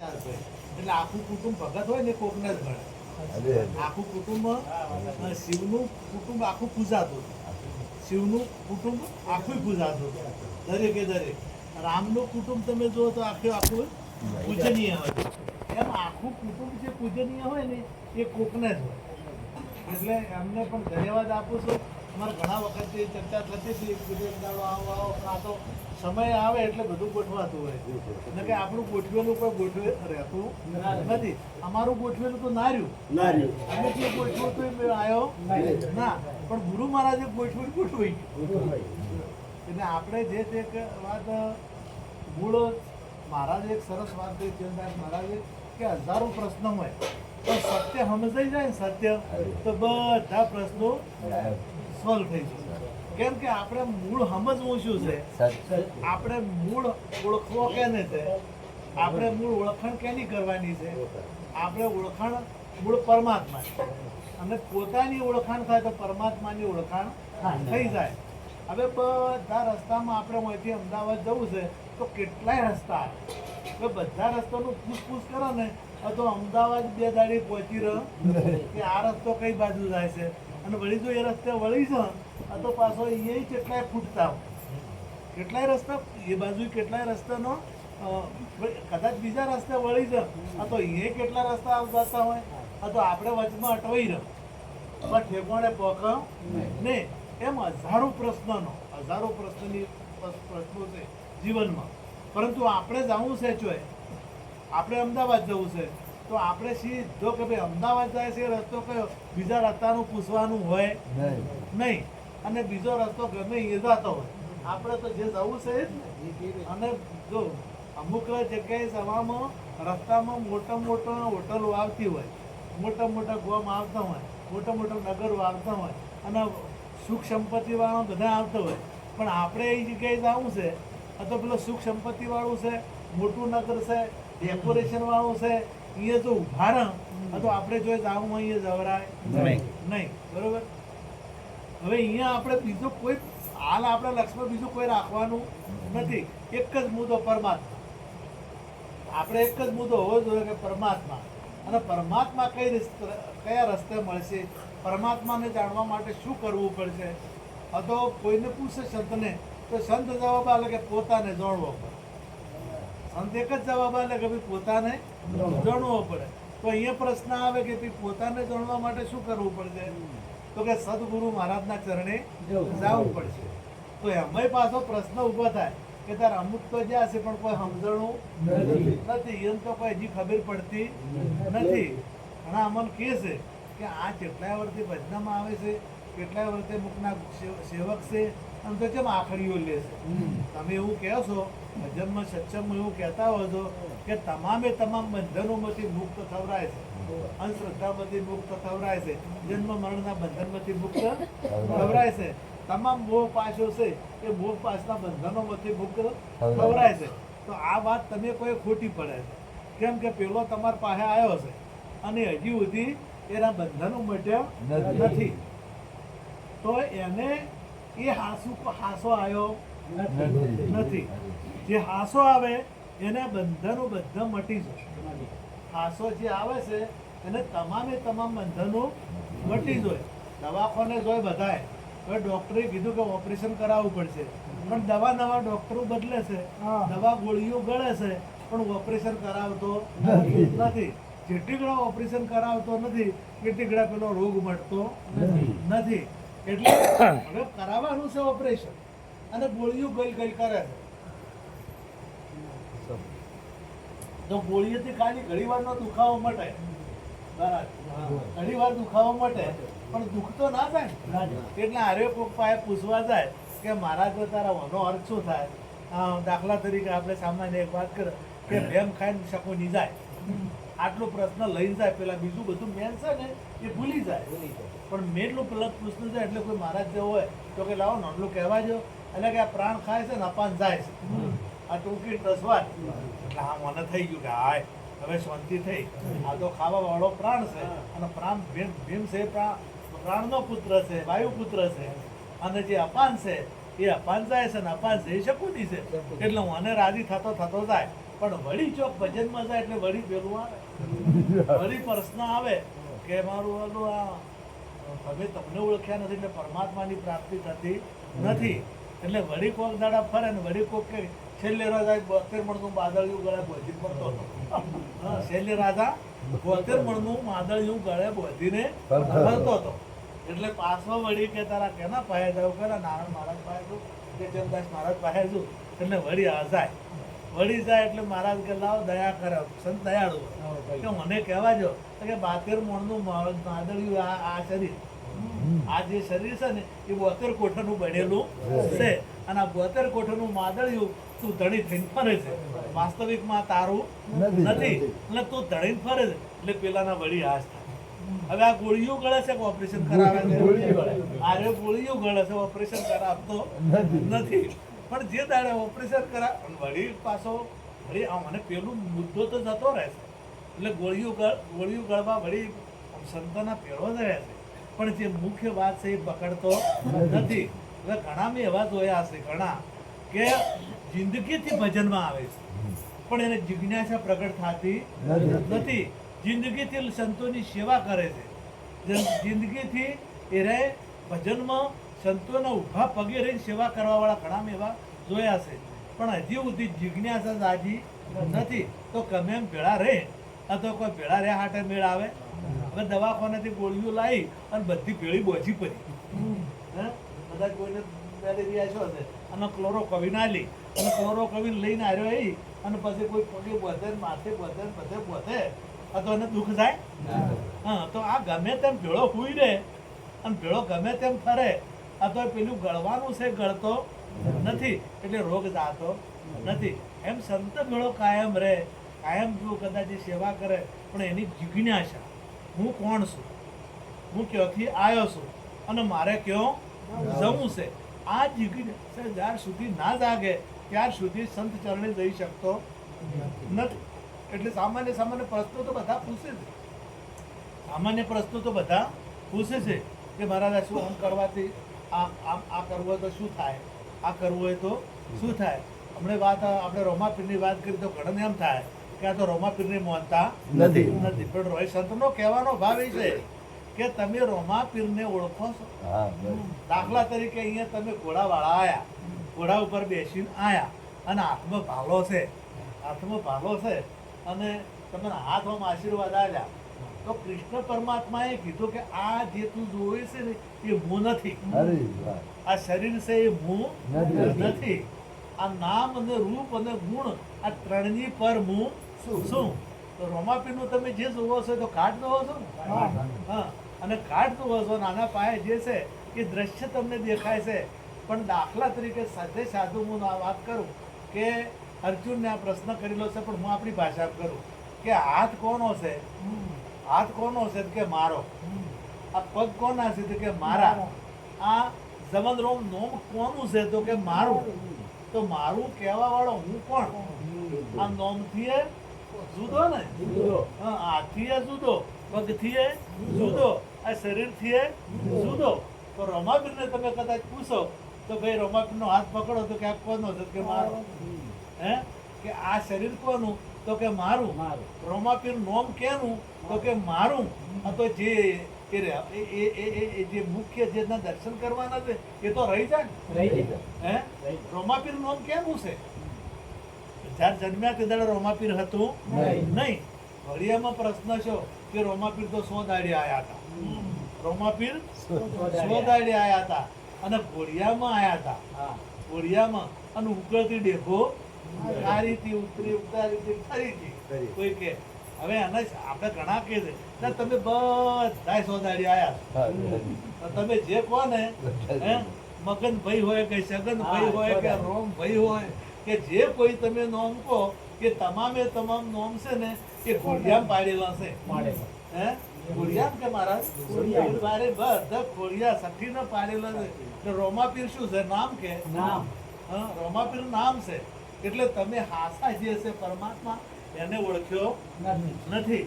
એટલે આખું કુટુંબ ભગત હોય ને કોકને જ ભણે આખું કુટુંબ શિવનું કુટુંબ આખું પૂજાતું શિવનું કુટુંબ આખું પૂજાતું દરેકે દરેક. રામનું કુટુંબ તમે જુઓ તો આખું આખું પૂજનીય હોય. એમ આખું કુટુંબ જે પૂજનીય હોય ને એ કોકને જ હોય. એટલે એમને પણ ધન્યવાદ આપું છું. અમારે ઘણા વખતથી ચર્ચા થતી હતી બીજો દાડો આવો આવો પણ આ તો સમય આવે એટલે બધું ગોઠવાતું હોય. એટલે કે આપણું ગોઠવેલું કોઈ ગોઠવે રહેતું નથી. અમારું ગોઠવેલું તો ના રહ્યું. અમે જે ગોઠવું તો આવ્યો ના પણ ગુરુ મહારાજે ગોઠવ્યું ગોઠવાઈ એટલે આપણે જે તે વાત મૂળ મહારાજે એક સરસ વાત કરી ચંદ્રદાસ મહારાજે કે હજારો પ્રશ્ન હોય. પણ સત્ય સમજાઈ જાય ને સત્ય તો બધા પ્રશ્નો સોલ્વ થઈ જશે. કેમ કે આપણે મૂળ સમજવું શું છે? આપણે મૂળ ઓળખવો કેને છે? આપણે મૂળ ઓળખાણ કેની કરવાની છે? આપણે ઓળખાણ મૂળ પરમાત્મા. અને પોતાની ઓળખાણ થાય તો પરમાત્માની ઓળખાણ થઈ જાય. હવે બધા રસ્તામાં આપણે અહીંથી અમદાવાદ જવું છે તો કેટલાય રસ્તા આવે. બધા રસ્તાનું પૂછપૂછ કરો ને તો અમદાવાદ બે દાડી પહોંચી રહ્યો. કે આ રસ્તો કઈ બાજુ જાય છે? અને વળી જો એ રસ્તે વળી છે તો પાછો એ કેટલાય ફૂટતા કેટલાય રસ્તા, એ બાજુ કેટલાય રસ્તાનો કદાચ બીજા રસ્તે વળી છે, આ તો એ કેટલા રસ્તા આવતા હોય, આ તો આપણે વચમાં અટવાઈ રહ્યો. પણ ઠેકોણે પોખ ને એમ હજારો પ્રશ્નનો, હજારો પ્રશ્નની પ્રશ્નો છે જીવનમાં. પરંતુ આપણે જવું છે ચોય આપણે અમદાવાદ જવું છે. તો આપણે સીધો કે ભાઈ અમદાવાદ જાય છે એ રસ્તો કયો? બીજા રસ્તાનું પૂછવાનું હોય નહીં. અને બીજો રસ્તો ગમે એ જતો હોય. આપણે તો જે જવું છે એ જ ને. અને જો અમુક જગ્યાએ જવામાં રસ્તામાં મોટા મોટા હોટલો આવતી હોય મોટા મોટા ગોમ આવતા હોય મોટા મોટા નગરો આવતા હોય અને સુખ સંપત્તિ વાળા બધા આવતા હોય. પણ આપણે એ જગ્યાએ જવું છે આ તો પેલો સુખ સંપત્તિ વાળું છે મોટું નગર છે ડેકોરેશન વાળું છે અહીંયા જો ઊભા રહે. તો આપણે જો જાવું હોય અહીંયા જવરાય નહીં. નહીં. બરોબર? હવે અહીંયા આપણે બીજો કોઈ હાલ આપણા લક્ષ્મણ બીજું કોઈ રાખવાનું નથી. એક જ મુદ્દો પરમાત્મા. આપણે એક જ મુદ્દો હોવો જોઈએ કે પરમાત્મા. અને પરમાત્મા કઈ રીતે કયા રસ્તે મળશે? પરમાત્માને જાણવા માટે શું કરવું પડશે? અથવા કોઈને પૂછે સંતને તો સંત જવાબ આલે કે પોતાને જાણવો પડે. સંત એક જ જવાબ આલે કે ભાઈ પોતાને જાણવો પડે. તો અહીંયા પ્રશ્ન આવે કે પોતાને જણવા માટે શું કરવું પડશે? તો કે સદગુરુ મહારાજના ચરણે જવું. પડશે. તો એમાંય પાછો પ્રશ્ન ઊભો થાય કે તાર અમુક તો જ્યાં છે પણ કોઈ સમજણું નથી. એમ તો કોઈ હજી ખબર પડતી નથી. ઘણા અમન કહે છે કે આ કેટલાય વર્ષથી ભજનામાં આવે છે કેટલાય વર્ષે મુખના સેવક છે અને તો કેમ આખડીઓ લેશે તમે એવું કહો છો ભજનમાં સત્સંગમાં એવું કહેતા હો છો કે તમામે તમામ બંધનોમાંથી મુક્ત થવરાય છે. અંધશ્રદ્ધામાંથી મુક્ત થવરાય છે. જન્મ મરણના બંધનમાંથી મુક્ત થવરાય છે. તમામ મોહ પાછો છે એ મોહ પાછના બંધનોમાંથી મુક્ત થવરાય છે. તો આ વાત તમે કોઈ ખોટી પડે છે. કેમ કે પેલો તમાર પાસે આવ્યો છે અને હજી સુધી એના બંધનો મટ્યા નથી. નથી. તો એને એ હાસુ હાસો આવ્યો નથી. જે હાસો આવે એને બંધનો બધા મટી જાય હાસો જે આવે છે એને તમામે તમામ બંધનો મટી જાય. દવાખાને જોઈ બધાય હવે ડૉક્ટરે કીધું કે ઓપરેશન કરાવવું પડશે. પણ દવા નવા ડૉક્ટરો બદલે છે. દવા ગોળીઓ ગળે છે. પણ ઓપરેશન કરાવતો નથી. નથી. જેટલી ઘણા ઓપરેશન કરાવતો નથી કેટલી ઘણા પેલો રોગ મટતો નથી. એટલે હવે કરાવવાનું છે ઓપરેશન અને ગોળીઓ ગઈ ગઈ કરે છે. તો ગોળીઓથી ખાલી ઘણી વારનો દુખાવો મટે. બરાબર. ઘણી વાર દુખાવો મટે. પણ દુઃખ તો ના થાય એટલે આરે પપ્પાએ પૂછવા જાય કે મારા જો તારા વનો અર્થ શું થાય? દાખલા તરીકે આપણે સામાન્ય એક વાત કરે કે ભેમ ખાઈને શકુની જાય આટલો પ્રશ્ન લઈ જાય પેલા બીજું બધું મેન છે ને એ ભૂલી જાય. પણ મેનનો પેલા પ્રશ્ન છે એટલે કોઈ મહારાજ જેવો હોય તો કે લાવો નોંધલું કહેવા જો એટલે કે આ પ્રાણ ખાય છે ને અપાન જાય છે. આ ટૂંકી દસવાર એટલે હા મને થઈ ગયું કે હાય હવે શાંતિ થઈ. આ તો ખાવા વાળો પ્રાણ છે. અને પ્રાણ ભીમ ભીમ છે પ્રાણનો પુત્ર છે વાયુ પુત્ર છે. અને જે અપાન છે એ અપાન જાય છે ને અપાન જઈ શકું છે. એટલે હું આને રાજી થતો થતો જાય. પણ વળી ચોક ભજનમાં જાય એટલે વળી ભેગું આવે. વળી પ્રશ્ન આવે કે મારું ઓલું આ તમે તમને ઓળખ્યા નથી એટલે પરમાત્માની પ્રાપ્તિ થતી નથી. એટલે વળી કોક દાડા ફરે ને વળી કોક કે છેલ્લે રાજા બોતેર મણનું બાદળિયું ગળે બોધી પડતો હતો. છેલ્લે રાજા બોતેર મણનું માદળિયું ગળે બોધીને ફરતો હતો. એટલે પાછો વળી કે તારા કેના પાસે જાવ કે નારાયણ મહારાજ પાસે છું કે ચંદાસ મહારાજ પાસે છું એટલે વળી આ જાય. વળી જાય એટલે મહારાજ કે લાવ દયા કરે સંત દયાળુ. કે મને કહેવા જો કે બાતેર મણનું માદળિયું આ આ શરીર. આ જે શરીર છે ને એ બોતેર કોઠાનું બનેલું છે. અને આ બોતેર કોઠાનું માદળિયું તું ધણી થઈને ફરે છે. વાસ્તવિકમાં તારું નથી. એટલે તું ધણીને ફરે છે. એટલે પેલાના વળી હાશ થાય હવે આ ગોળીઓ ગળે છે કે ઓપરેશન કરાવે છે. અરે ગોળીઓ ગળે છે ઓપરેશન કરાવતો નથી. પણ જે દાડે ઓપરેશન કરા વળી પાછો વળી મને પેલું મુદ્દો તો જતો રહેશે એટલે ગોળીઓ ગળ, ગોળીઓ ગળવા વળી સંતોના પેલો જ રહે છે. પણ જે મુખ્ય વાત છે એ પકડતો નથી. એટલે ઘણા મેં એવા જોયા હશે ઘણા, કે જિંદગીથી ભજનમાં આવે છે. પણ એને જિજ્ઞાસા પ્રગટ થતી નથી. જિંદગીથી સંતોની સેવા કરે છે. જિંદગીથી એ રહે ભજનમાં સંતોના ઊભા પગે રહીને સેવા કરવાવાળા ઘણા એવા જોયા છે. પણ હજી સુધી જિજ્ઞાસા જાજી નથી. તો ગમે એમ ભેળા રહે. અથવા કોઈ ભેળા રહ્યા હાટે મેળ આવે. હવે દવાખાનાથી ગોળીઓ લાવી અને બધી ભેળી બોજી પડી. હે? બધા કોઈને મેલેરિયા છો હશે. અને ક્લોરોકોવિન આલી અને ક્લોરોકોવિન લઈને આવ્યો એ. અને પછી કોઈ પગે બધે માથે બધે બધે બધે આ તો એને દુઃખ થાય? હા તો આ ગમે તેમ ભેળો હુઈ રહે અને ભેળો ગમે તેમ ફરે. આ પેલું ગળવાનું છે, ગળતો નથી. એટલે રોગ જાતો નથી. એમ સંત મેળો કાયમ રહે. કાયમ જો કદાચ સેવા કરે, પણ એની જિજ્ઞાસા. હું કોણ છું? હું ક્યાંથી આવ્યો છું? અને મારે ક્યાં જવું છે? આ જિજ્ઞાસા જ્યાર સુધી ના જાગે, ત્યાર સુધી સંત ચરણે જઈ શકતો નથી. એટલે સામાન્ય સામાન્ય પ્રશ્નો તો બધા પૂછે છે. સામાન્ય પ્રશ્નો તો બધા પૂછે છે કે મહારાજ શું આમ કરવાથી આ આમ આ કરવું હોય તો શું થાય? આ કરવું હોય તો શું થાય? હમણે વાત આપણે રોમાપીરની વાત કરી તો ઘણાને એમ થાય કે આ તો રોમાપીરની માનતા નથી. નથી. પણ રોહિત સંતનો કહેવાનો ભાવ એ છે કે તમે રોમાપીરને ઓળખો છો. દાખલા તરીકે અહીંયા તમે ઘોડાવાળા આવ્યા ઘોડા ઉપર બેસીને આવ્યા અને હાથમાં ભાલો છે. હાથમાં ભાલો છે. અને તમને હાથમાં આશીર્વાદ આલ્યા તો કૃષ્ણ પરમાત્માએ કીધું કે આ જે તું જોવે છે ને એ હું નથી. આ શરીર છે એ હું નથી. આ નામ અને રૂપ અને ગુણ આ ત્રણની પર હું શું? તો રોમાપીનું તમે જે જોવો છો તો કાઢ જોવો છો ને? હા અને કાઢ જોવો છો નાના પાયે જે છે એ દ્રશ્ય તમને દેખાય છે. પણ દાખલા તરીકે સાથે સાધુ હું આ વાત કરું કે અર્જુનને આ પ્રશ્ન કરેલો છે પણ હું આપણી ભાષા કરું કે હાથ કોનો છે? હાથ કોનો છે કે મારો. આ પગ કોના છે કે મારા. આ જમનરોમ નોમ કોનું છે તો કે મારું. તો મારું કહેવા વાળો હું કોણ? આ નોમથી એ જુદો ને? હા હાથથી એ જુદો પગથી એ જુદો આ શરીરથી એ જુદો. તો રમાબીરને તમે કદાચ પૂછો તો ભાઈ રમાબીરનો હાથ પકડો તો કે આ કોનો છે કે મારો? હે? કે આ શરીર કોનું? તો કે મારું. રોમાપીર નોમ કેનું? તો કે મારું તો જે એ એ- જે મુખ્ય જે દર્શન કરવાના છે એ તો રહી જાય ને. હે? રોમાપીર નામ કેમ છે જ્યારે જન્મ્યા તે દાડે રોમાપીર હતું? નહીં. ઘડિયામાં પ્રશ્ન છો કે રોમાપીર તો સો દાડે આયા હતા. રોમાપીર સો દાડે આયા. હતા. અને ઘોડિયામાં આયા હતા. ઘોડિયામાં. અને ઉકળતી ડેભો સારીથી ઉતરી ઉતારી ફરીથી કોઈ કે હવે આના આપણે ઘણા કે છે. "ના, તમે બધા સોદાડી આયા તમે જે કહો ને હે? મગન ભાઈ હોય કે સગન ભાઈ હોય કે રોમ ભાઈ હોય કે જે કોઈ તમે નોમ કહો કે તમામે તમામ નોમ છે ને એ ઘોડિયામ પાડેલા છે. હે? ખોડિયામ કે મહારાજ? મારે બધા ઘોડિયા સઠીને પાડેલા છે. એટલે રોમાપીર શું છે? નામ કે? નામ. હા રોમાપીર નામ છે. એટલે તમે હાસા જે છે પરમાત્મા એને ઓળખ્યો નથી.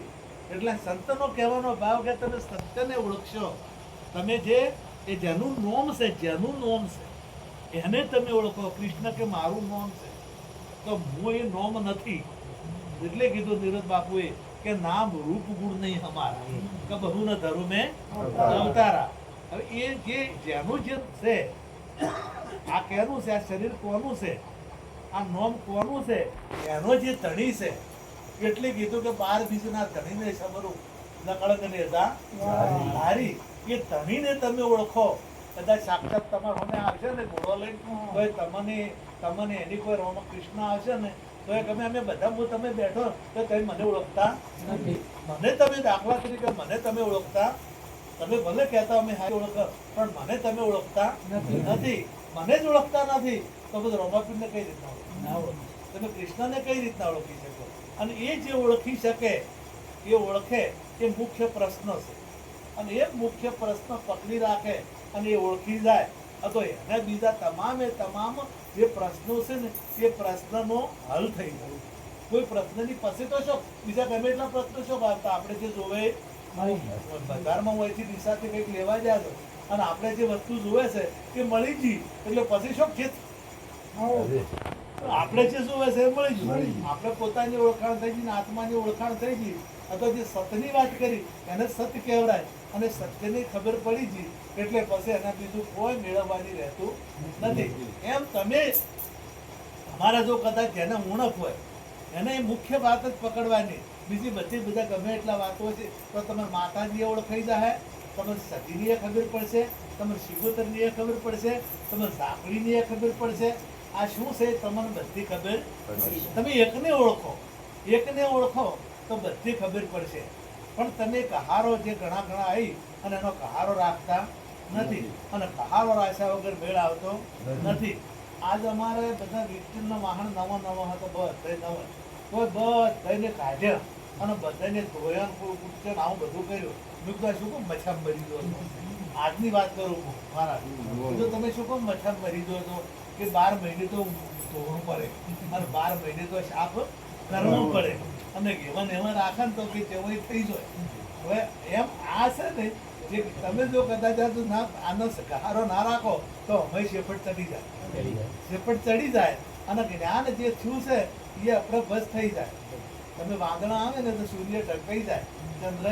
એટલે સંતનો કહેવાનો ભાવ કે તમે સત્યને ઓળખશો. તમે જે એ જેનું નોમ છે જેનું નોમ છે એને તમે ઓળખો. કૃષ્ણ કે મારું નોમ છે. તો હું એ નોમ નથી. એટલે કીધું નીરજ બાપુએ કે નામ રૂપ ગુણ નહીં હમારા કે બધું ન ધરું મેં અવતારા. હવે એ જે જેનું જે છે આ કેનું છે? આ શરીર કોનું છે? આ નોમ કોનું છે? એનો જે તણી છે એટલે કીધું કે બાર બીજના ધણીને સમરું નકળંગ ને જા હારી એ ધણીને તમે ઓળખો. કદાચ સાક્ષાત તમારા સામે આવશે ને ઘોડો લઈને તો તમને તમને એની કોઈ રોમ કૃષ્ણ આવશે ને તો એ ગમે અમે બધા હું તમે બેઠો તો તમે મને ઓળખતા નથી. મને તમે દાખલા તરીકે મને તમે ઓળખતા. તમે ભલે કહેતા અમે હારી ઓળખ પણ મને તમે ઓળખતા નથી. નથી. મને જ ઓળખતા નથી. તો બધું રોમાપીરને કઈ રીતના ઓળખ? ના ઓળખો. તમે કૃષ્ણને કઈ રીતના ઓળખી અને એ જે ઓળખી શકે એ ઓળખે એ મુખ્ય પ્રશ્ન છે. અને એ મુખ્ય પ્રશ્ન પકડી રાખે અને એ ઓળખી જાય અથવા તો એને બીજા તમામે તમામ જે પ્રશ્નો છે ને એ પ્રશ્નનો હલ થઈ ગયો. કોઈ પ્રશ્નની પછી તો શું? બીજા ગમે એટલા પ્રશ્નો શું આવતા આપણે જે જોવે. બજારમાં હોયથી દિશાથી કંઈક લેવા જાય છે અને આપણે જે વસ્તુ જોવે છે એ મળી ગઈ એટલે પછી શું? ખેત આપણે જે શું એ મળી ગયું. આપણે પોતાની ઓળખાણ થઈ ગઈ આત્માની ઓળખાણ થઈ ગઈ. અથવા જે સતની વાત કરી એને સત કહેવડાય. અને સત્યની ખબર પડી ગઈ એટલે પછી એના બીજું કોઈ મેળવવાની રહેતું નથી. એમ તમે અમારા જો કદાચ જેને ઉણપ હોય એને મુખ્ય વાત જ પકડવાની. બીજી બધી બધા ગમે એટલા વાતો છે તો તમારે માતાજીએ ઓળખાઈ જાય તમારે સતીની એ ખબર પડશે તમારે શિગોતરની એ ખબર પડશે તમારે સાંકળીની એ ખબર પડશે આ શું છે તમને બધી ખબર તમે એકને ઓળખો. એકને ઓળખો તો બધી ખબર પડશે. પણ તમે કહારો જે ઘણા ઘણા આવી અને એનો કહારો રાખતા નથી. અને કહારો રાખ્યા વગર મેળ આવતો નથી. આજ અમારે બધા વિક્ટીમનો વાહન નવો નવો હતો બધે નવો. કોઈ બધાને કાઢ્યા અને બધાને ધોયા ને કોઈ ઉઠશે ને આવું બધું કર્યું. મેં કહ્યું શું કહું મચ્છા મરી દો? આજની વાત કરું મારા. તો તમે શું કહો મચ્છા મરી દો કે બાર મહિને તો ધોવું પડે. અને બાર મહિને તો સાફ કરવું પડે. અને એવા એમાં રાખે ને તો કે તેવું થઈ જાય. હવે એમ આ છે ને જે તમે જો કદાચ ના આનો સહારો ના રાખો તો અમે શેફટ ચડી જાય. શેફટ ચડી જાય અને જ્ઞાન જે થયું છે એ આપણે બસ થઈ જાય. તમે વાંદણા આવે ને તો સૂર્ય ઢંકાઈ જાય. ચંદ્ર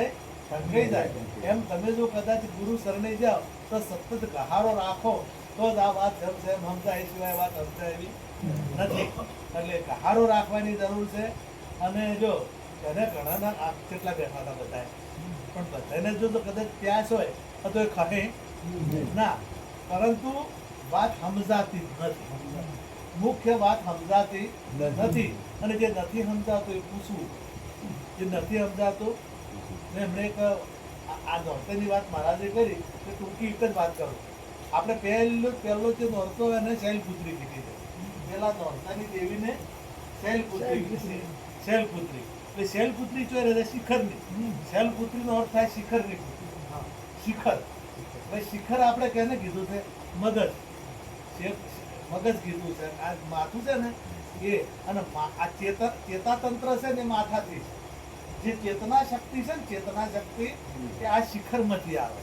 ઢંકાઈ જાય. એમ તમે જો કદાચ ગુરુ શરણે જાઓ તો સતત ગહારો રાખો. તો જ આ વાત સમજે એમ એ સિવાય વાત સમજાય એવી નથી. એટલે ગહારો રાખવાની જરૂર છે. અને જો એને ઘણાના આંખ કેટલા બેઠા હતા બધા પણ બધાને જો તો કદાચ પ્યાસ હોય તો એ ખહે ના. પરંતુ વાત સમજાતી નથી. મુખ્ય વાત સમજાતી નથી. અને જે નથી સમજાતું એ પૂછવું. જે નથી સમજાતું, એમણે એક આ- નોરતેની વાત મહારાજે કરી, કે ટૂંકી એક જ વાત કરું. આપણે પહેલો પહેલો જે નોરતો એને શૈલપુત્રી કીધી છે. પહેલા નોરતાની દેવીને શૈલપુત્રી કીધી છે. શૈલપુત્રી એટલે શૈલપુત્રી જો રહે શિખરની. શૈલપુત્રીનો અર્થ થાય શિખરની પુત્રી. શિખર. ભાઈ શિખર આપણે કેને કીધું છે? મગજ. મગજ કીધું છે. આ માથું છે ને એ અને આ ચેતન ચેતાતંત્ર છે ને માથાથી છે. જે ચેતના શક્તિ છે ને ચેતના શક્તિ એ આ શિખરમાંથી આવે.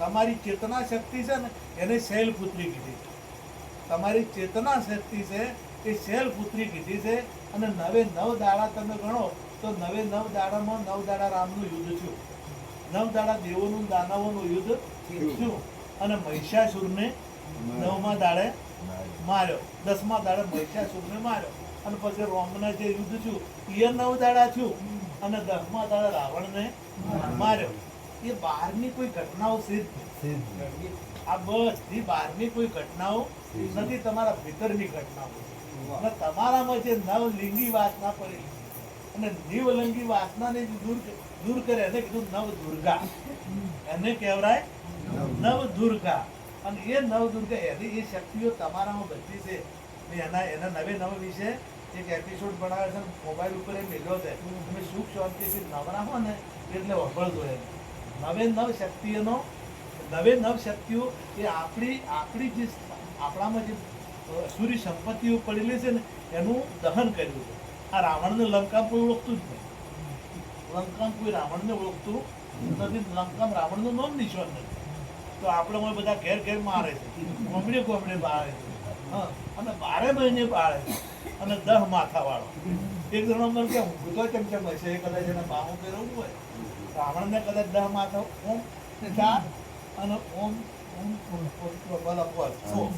તમારી ચેતના શક્તિ છે ને એને શૈલપુત્રી કીધી. છે તમારી ચેતના શક્તિ છે એ શૈલપુત્રી કીધી છે અને નવે નવ દાડા તમે ગણો તો નવે નવ દાડામાં નવ દાડા રામનું યુદ્ધ થયું. નવ દાડા દેવોનું દાનવોનું યુદ્ધ થયું. અને મહિષાસુરને નવમા દાડે માર્યો. દસમા દાડે મહિષાસુરને માર્યો. અને પછી રોમના જે યુદ્ધ થયું એ નવ દાડા થયું. અને દસમા દાડે રાવણને માર્યો. એ બહારની કોઈ ઘટનાઓ સિદ્ધ આ બધી બહારની કોઈ ઘટનાઓ નથી તમારા ભીતરની ઘટનાઓ. અને તમારામાં જે નવલિંગી વાસના પડેલી અને નિવલંગી વાસનાને દૂર દૂર કરે એને કીધું નવ દુર્ગા એને કહેવાય નવ દુર્ગા અને એ નવ દુર્ગા એની એ શક્તિઓ તમારામાં બધી છે. એના એના નવે નવ વિશે એક એપિસોડ બનાવે છે મોબાઈલ ઉપર એ મેળ્યો છે. તમે સુખ શાંતિથી નવરા હો ને એટલે વફળ એમ નવે નવ શક્તિઓનો, નવે નવ શક્તિઓ એ આપણી આપણી જે આપણામાં જે સૂર્ય સંપત્તિઓ પડેલી છે ને, એનું દહન કર્યું છે. આ રાવણને લંકા કોઈ ઓળખતું જ નહીં. લંકામ કોઈ રાવણને ઓળખતું નથી. લંકામ રાવણનું નામ નિશાન નથી. તો આપણે બધા ઘેર ઘેર મારે છે. ગોમડે ગોમડે મારે છે. હા, અને બારે મહિને બાળે છે. અને દહ માથાવાળો. એક જણો કે, હું તો કેમ કેમ હશે? કદાચ એને બાહો પહેરવું હોય. રાવણને કદાચ દહ માથો ઓમ ચાર અને ઓમ ઓમ બોલો સો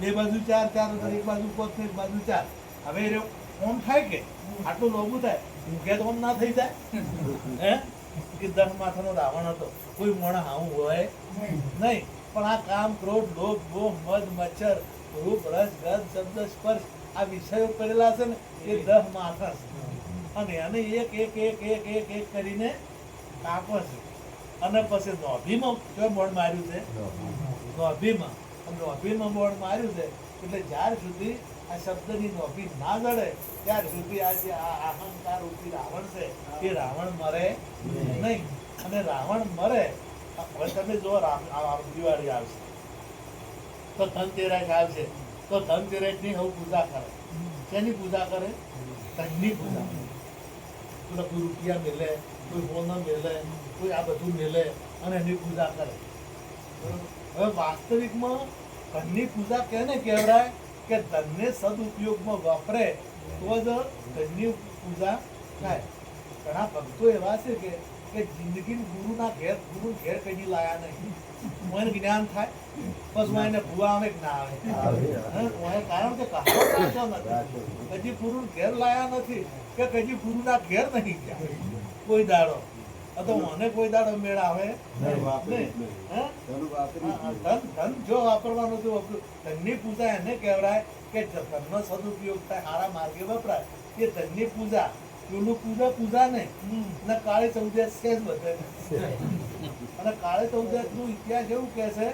બે બાજુ ચાર ચાર એક બાજુ પોત એક બાજુ ચાર. હવે ઓમ થાય કે? આટલું લોબું થાય? ઊંઘે તો ઓમ ના થઈ જાય? હે? કે દહ માથાનો રાવણ હતો. કોઈ મણ હાવું હોય? નહીં. પણ આ કામ, ક્રોધ, લોભ, મોહ, મદ, મચ્છર, રૂપ, રસ, ગંધ, શબ્દ, સ્પર્શ આ વિષયો કરેલા છે ને, એ દહ માથા છે. અને એને એક એક એક એક એક એક કરીને કાપે છે અને પછી નોભીમાં કયો બોર્ડ માર્યું છે? નોભીમાં અને નોભીમાં બોર્ડ માર્યું છે, એટલે જ્યાર સુધી આ શબ્દની નોભી ના જડે, ત્યાર સુધી આ જે આ અહંકાર રૂપી રાવણ છે, એ રાવણ મરે નહીં. અને રાવણ મરે, હવે તમે જો દિવાળી આવશે. તો ધનતેરસ આવશે. તો ધનતેરસની હવે પૂજા કરે. શેની પૂજા કરે? ધનની પૂજા. પેલા કોઈ રૂપિયા મેલે, કોઈ સોનું મેલે, કોઈ આ બધું મેલે અને એની પૂજા કરે? હવે વાસ્તવિકમાં ધનની પૂજા કેને કહેવાય? કે ધનને સદુપયોગમાં વાપરે તો જ ધનની પૂજા થાય. ઘણા ભક્તો એવા છે કે કે જિંદગી ગુરુના ઘેર ગુરુ ઘેર કદી લાયા નહીં. મને જ્ઞાન થાય પછી એને ભૂવા આવે. ના આવે. કારણ કે કહાવત નથી. કજી ગુરુ ઘેર લાયા નથી કે કદી ગુરુના ઘેર નહીં ગયા. કોઈ દાડો. તો મને કોઈ દાડો મેળ આવે. ધન ધન જો વાપરવાનું તો ધનની પૂજા એને કહેવાય કે ધનનો સદુપયોગ થાય સારા માર્ગે વપરાય. એ ધનની પૂજા પેલું પૂજા પૂજા ને કાળી ચૌદ્યા છે જ બધાને. અને કાળે ચૌદશનું ઇતિહાસ એવું કહે છે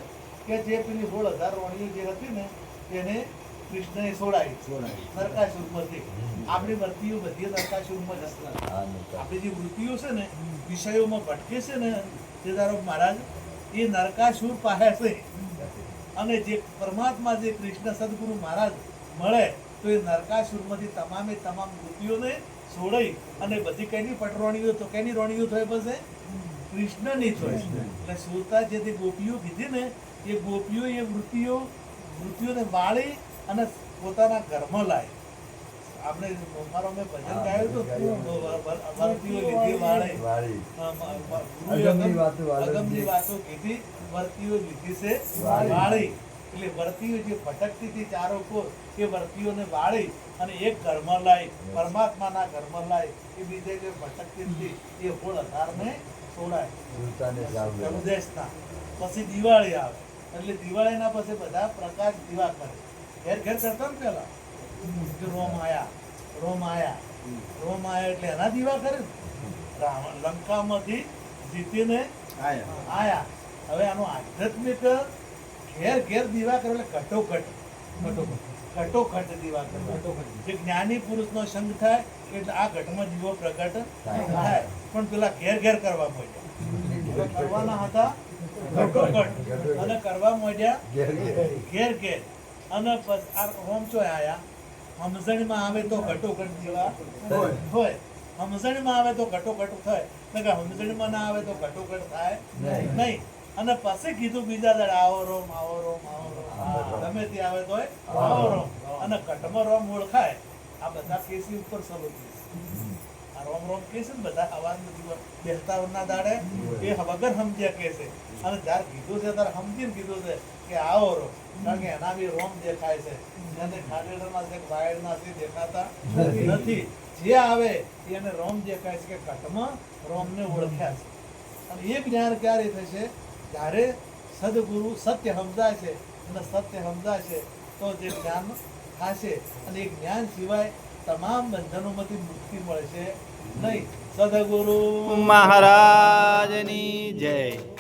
કે જે પેલી સોળ હજાર રોણીઓ જે હતી ને તેને કૃષ્ણએ છોડાવી નરકાસુરમાંથી. આપણી વર્તીઓ બધી નરકાસુરમાં જ. આપણી જે વૃત્તિઓ છે ને વિષયોમાં ભટકે છે ને તે ધારો મહારાજ એ નરકાસુર પાસે છે. અને જે પરમાત્મા જે કૃષ્ણ સદગુરુ મહારાજ મળે તો એ નરકાસુરમાંથી તમામે તમામ વૃત્તિઓને છોડાઈ અને બધી કઈની પટરોણીઓ તો કઈની રોણીઓ થઈ પછી? કૃષ્ણની થાય એટલે શ્રોતા જે તે ગોપીઓ કીધી ને એ ગોપીઓ એ વૃત્તિઓ વૃત્તિઓને વાળી અને પોતાના ઘરમાં લાય આપણે અમારો મેં ભજન ગાયું તો વર્તીઓ લીધી વાળે. અગમની વાતો કીધી વર્તીઓ લીધી છે વાળી. એટલે વર્તીઓ જે ભટકતી હતી ચારો કોર એ વર્તીઓને વાળી અને એક ઘરમાં લાવી પરમાત્માના ઘરમાં લાવી. એ બીજે જે ભટકતી હતી એ હોળ અઢારને છોડાય. ઉદેશતા પછી દિવાળી આવે. એટલે દિવાળીના પછી બધા પ્રકાશ દીવા કરે. ઘેર ઘેર કરતા ને પેલા. રોમ આયા રોમ આયા. રોમ આયા એટલે એના દીવા કરે ને. રાવણ લંકામાંથી જીતીને આયા. હવે આનું આધ્યાત્મિક ઘેર ઘેર દીવા કરે એટલે ઘટોઘટ. ઘટોઘટ દીવા કરે જે જ્ઞાની પુરુષનો સંગ થાય એટલે આ ઘટમાં જીવો પ્રગટ થાય. પણ પેલા ઘેર ઘેર કરવા મળ્યા કરવાના હતા ઘટોઘટ. અને કરવા મળ્યા ઘેર ઘેર. અને હોમ ચો આયા? સમજણમાં આવે તો ઘટોઘટ જેવા હોય. હોય. સમજણમાં આવે તો ઘટોઘટ થાય. કે સમજણમાં ના આવે તો ઘટોઘટ થાય નહીં. અને પછી કીધું બીજા દાડે આવો રોમ આવો રોમ આવો રોમ. ગમે તે આવે તો આવો રોમ. અને કટમાં રોમ ઓળખાય. આ બધા કેસી ઉપર સલો આ રોમ રોમ કે છે ને બધા હવા દિવસ ના દાડે એ વગર સમજ્યા કે છે અને જ્યારે કીધું છે ત્યારે સમજીને કીધું છે કે આવો રોમ. કારણ કે એના બી રોમ દેખાય છે. જેને ખાડેડરમાં છે કે વાયડના છે દેખાતા નથી. નથી. જે આવે એને રોમ દેખાય છે કે કટમાં રોમને ઓળખ્યા છે. અને એ જ્ઞાન ક્યારે થશે? જ્યારે સદગુરુ સત્ય સમજાશે અને સત્ય સમજાશે તો જે જ્ઞાન થશે અને એ જ્ઞાન સિવાય તમામ બંધનોમાંથી મુક્તિ મળશે નહીં. સદગુરુ મહારાજની જય.